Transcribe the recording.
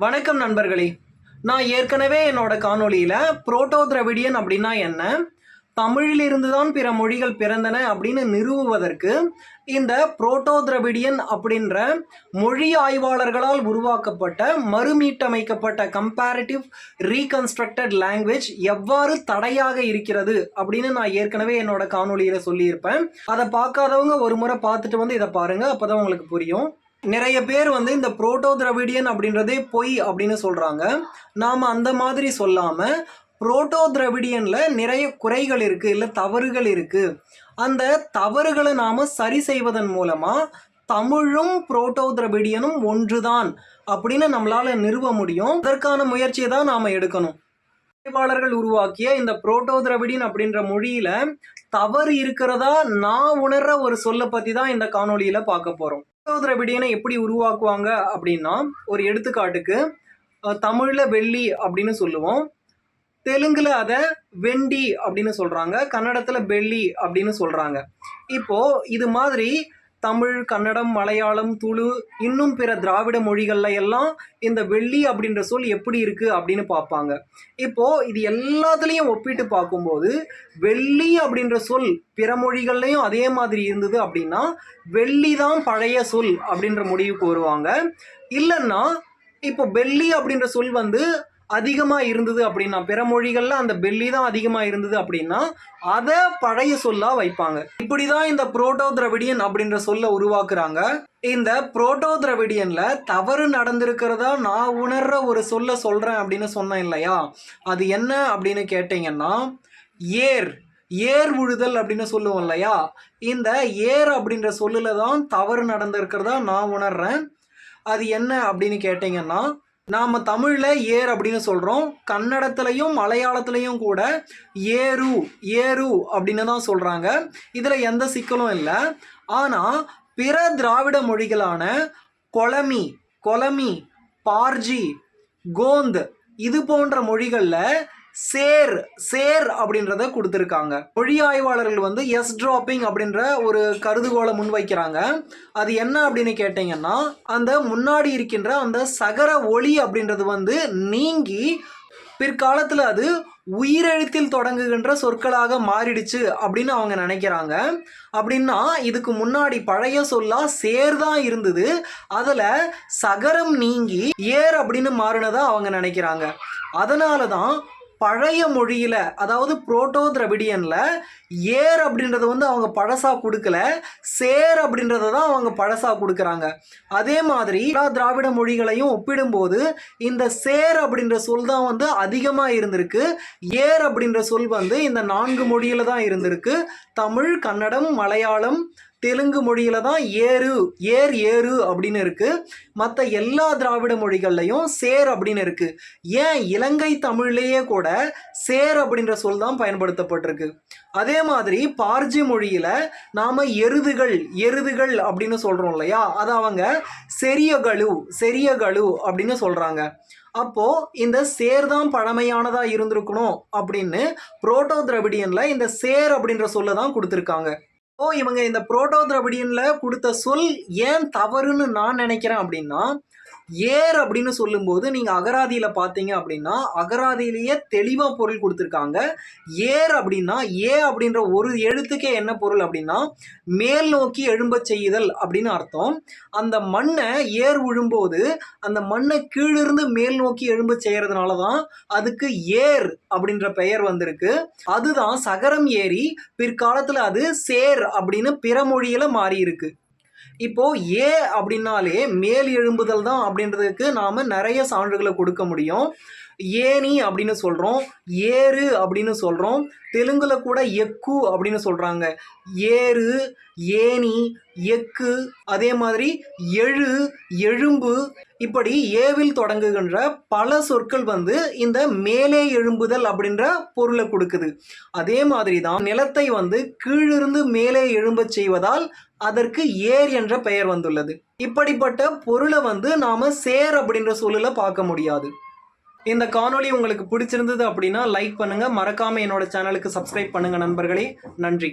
வணக்கம் நண்பர்களே. நான் ஏற்கனவே என்னோட காணொளியில் புரோட்டோ திரவிடியன் அப்படின்னா என்ன? தமிழிலிருந்து தான் பிற மொழிகள் பிறந்தன அப்படின்னு நிறுவுவதற்கு இந்த புரோட்டோ திரவிடியன் அப்படின்ற மொழி ஆய்வாளர்களால் உருவாக்கப்பட்ட மறுமீட்டமைக்கப்பட்ட கம்பேரிட்டிவ் ரீகன்ஸ்ட்ரக்டட் லாங்குவேஜ் எவ்வாறு தடையாக இருக்கிறது அப்படின்னு நான் ஏற்கனவே என்னோட காணொலியில் சொல்லியிருப்பேன். அதை பார்க்காதவங்க ஒரு முறை பார்த்துட்டு வந்து இதை பாருங்கள் அப்போ தான் உங்களுக்கு புரியும். நிறைய பேர் வந்து இந்த புரோட்டோ திராவிடியன் அப்படின்றதே பொய் அப்படின்னு சொல்கிறாங்க நாம் அந்த மாதிரி சொல்லாமல் புரோட்டோ திராவிடியன்ல நிறைய குறைகள் இருக்குது இல்லை தவறுகள் இருக்குது அந்த தவறுகளை நாம் சரி செய்வதன் மூலமாக தமிழும் புரோட்டோ திராவிடியனும் ஒன்றுதான் அப்படின்னு நம்மளால் நிறுவ முடியும். அதற்கான முயற்சியை தான் நாம் எடுக்கணும். ஆய்வாளர்கள் உருவாக்கிய இந்த புரோட்டோ திராவிடியன் அப்படின்ற மொழியில் தவறு இருக்கிறதா நான் உணர்ற ஒரு சொல்லை பற்றி தான் இந்த காணொலியில் பார்க்க போகிறோம் புரோட்டோ திராவிடியனை எப்படி உருவாக்குவாங்க அப்படின்னா ஒரு எடுத்துக்காட்டுக்கு தமிழில் வெள்ளி அப்படின்னு சொல்லுவோம். தெலுங்கில் அதை வெண்டி அப்படின்னு சொல்கிறாங்க கன்னடத்தில் பெல்லி அப்படின்னு சொல்கிறாங்க இப்போது இது மாதிரி தமிழ் கன்னடம் மலையாளம் துளு இன்னும் பிற திராவிட மொழிகள்ல எல்லாம் இந்த வெள்ளி அப்படின்ற சொல் எப்படி இருக்குது அப்படின்னு பார்ப்பாங்க. இப்போது இது எல்லாத்துலேயும் ஒப்பிட்டு பார்க்கும்போது வெள்ளி அப்படின்ற சொல் பிற மொழிகள்லையும் அதே மாதிரி இருந்தது அப்படின்னா வெள்ளி தான் பழைய சொல் அப்படின்ற முடிவுக்கு வருவாங்க. இல்லைன்னா இப்போ வெள்ளி அப்படின்ற சொல் வந்து அதிகமாக இருந்தது அப்படின்னா பிற மொழிகளில் அந்த பெல்லி தான் அதிகமாக இருந்தது அப்படின்னா அதை பழைய சொல்லாக வைப்பாங்க. இப்படி தான் இந்த புரோட்டோ திரவிடியன் அப்படின்ற சொல்ல உருவாக்குறாங்க. இந்த புரோட்டோ திராவிடியன்ல தவறு நடந்திருக்கிறதா நான் உணர்ற ஒரு சொல்ல சொல்கிறேன் அப்படின்னு சொன்னேன் இல்லையா? அது என்ன அப்படின்னு கேட்டிங்கன்னா ஏர். ஏர் உழுதல் அப்படின்னு சொல்லுவோம் இல்லையா? இந்த ஏர் அப்படின்ற சொல்லில் தான் தவறு நடந்திருக்கிறதா நான் உணர்றேன். அது என்ன அப்படின்னு கேட்டிங்கன்னா நாம் தமிழில் ஏர் அப்படின்னு சொல்கிறோம் கன்னடத்துலையும் மலையாளத்துலையும் கூட ஏரு ஏரு அப்படின்னு தான் சொல்கிறாங்க இதில் எந்த சிக்கலும் இல்லை. ஆனால் பிற திராவிட மொழிகளான கொலமி கொலமி பார்ஜி கோந்த் இது போன்ற மொழிகளில் சேர் சேர் அப்படின்றத கொடுத்துருக்காங்க. மொழி ஆய்வாளர்கள் வந்து எஸ் டிராப்பிங் அப்படின்ற ஒரு கருதுகோளை முன்வைக்கிறாங்க. அது என்ன அப்படின்னு கேட்டிங்கன்னா அந்த முன்னாடி இருக்கின்ற அந்த சகர ஒளி அப்படின்றது வந்து நீங்கி பிற்காலத்தில் அது உயிரெழுத்தில் தொடங்குகின்ற சொற்களாக மாறிடுச்சு அப்படின்னு அவங்க நினைக்கிறாங்க. அப்படின்னா இதுக்கு முன்னாடி பழைய சொல்லா சேர் தான் இருந்தது. அதில் சகரம் நீங்கி ஏர் அப்படின்னு மாறினதாக அவங்க நினைக்கிறாங்க. அதனால தான் பழைய மொழியில் அதாவது புரோட்டோ திரவிடியனில் ஏர் அப்படின்றத வந்து அவங்க பழசாக கொடுக்கல சேர் அப்படின்றத தான் அவங்க பழசாக கொடுக்குறாங்க. அதே மாதிரி எல்லா திராவிட மொழிகளையும் ஒப்பிடும்போது இந்த சேர் அப்படின்ற சொல் தான் வந்து அதிகமாக இருந்திருக்கு. ஏர் அப்படின்ற சொல் வந்து இந்த நான்கு மொழியில் தான் இருந்திருக்கு. தமிழ் கன்னடம் மலையாளம் தெலுங்கு மொழியில தான் ஏறு ஏர் ஏறு அப்படின்னு இருக்கு. மற்ற எல்லா திராவிட மொழிகள்லையும் சேர் அப்படின்னு இருக்கு. ஏன் இலங்கை தமிழ்லேயே கூட சேர் அப்படின்ற சொல் தான் பயன்படுத்தப்பட்டிருக்கு. அதே மாதிரி பார்ஜி மொழியில நாம எருதுகள் எருதுகள் அப்படின்னு சொல்றோம் இல்லையா? அதை அவங்க செரியகழு செரியகழு அப்படின்னு சொல்றாங்க. அப்போ இந்த சேர் தான் பழமையானதா இருந்திருக்கணும் அப்படின்னு புரோட்டோ திரவிடியன்ல இந்த சேர் அப்படின்ற சொல்ல தான் கொடுத்துருக்காங்க. ஓ இவங்க இந்த புரோட்டோ திராவிடியன்ல கொடுத்த சொல் ஏன் தவறுன்னு நான் நினைக்கிறேன் அப்படின்னா ஏர் அப்படின்னு சொல்லும்போது நீங்கள் அகராதியில் பார்த்தீங்க அப்படின்னா அகராதியிலேயே தெளிவாக பொருள் கொடுத்துருக்காங்க. ஏர் அப்படின்னா ஏ அப்படின்ற ஒரு எழுத்துக்கே என்ன பொருள் அப்படின்னா மேல் நோக்கி எழும்பச் செய்யுதல் அப்படின்னு அர்த்தம். அந்த மண்ணை ஏர் விழும்போது அந்த மண்ணை கீழிருந்து மேல் நோக்கி எழும்ப செய்கிறதுனால தான் அதுக்கு ஏர் அப்படின்ற பெயர் வந்திருக்கு. அதுதான் சகரம் ஏரி பிற்காலத்தில் அது சேர் அப்படின்னு பிற மொழியில் மாறி இருக்கு இப்போ ஏ அப்படின்னாலே மேல் எழும்புதல் தான் அப்படின்றதுக்கு நாம நிறைய சான்றுகளை கொடுக்க முடியும். ஏனி அப்படின்னு சொல்கிறோம் ஏறு அப்படின்னு சொல்கிறோம் தெலுங்கில் கூட எக்கு அப்படின்னு சொல்கிறாங்க ஏறு ஏனி எக்கு அதே மாதிரி எழு எழும்பு. இப்படி ஏவில் தொடங்குகின்ற பல சொற்கள் வந்து இந்த மேலே எழும்புதல் அப்படின்ற பொருளை கொடுக்குது. அதே மாதிரி தான் நிலத்தை வந்து கீழிருந்து மேலே எழும்பச் செய்வதால் அதற்கு ஏர் என்ற பெயர் வந்துள்ளது. இப்படிப்பட்ட பொருளை வந்து நாம சேர் அப்படின்ற சூழலை பார்க்க முடியாது. இந்த காணொளி உங்களுக்கு பிடிச்சிருந்தது அப்படின்னா லைக் பண்ணுங்க. மறக்காம என்னோட சேனலுக்கு சப்ஸ்கிரைப் பண்ணுங்க நண்பர்களே. நன்றி.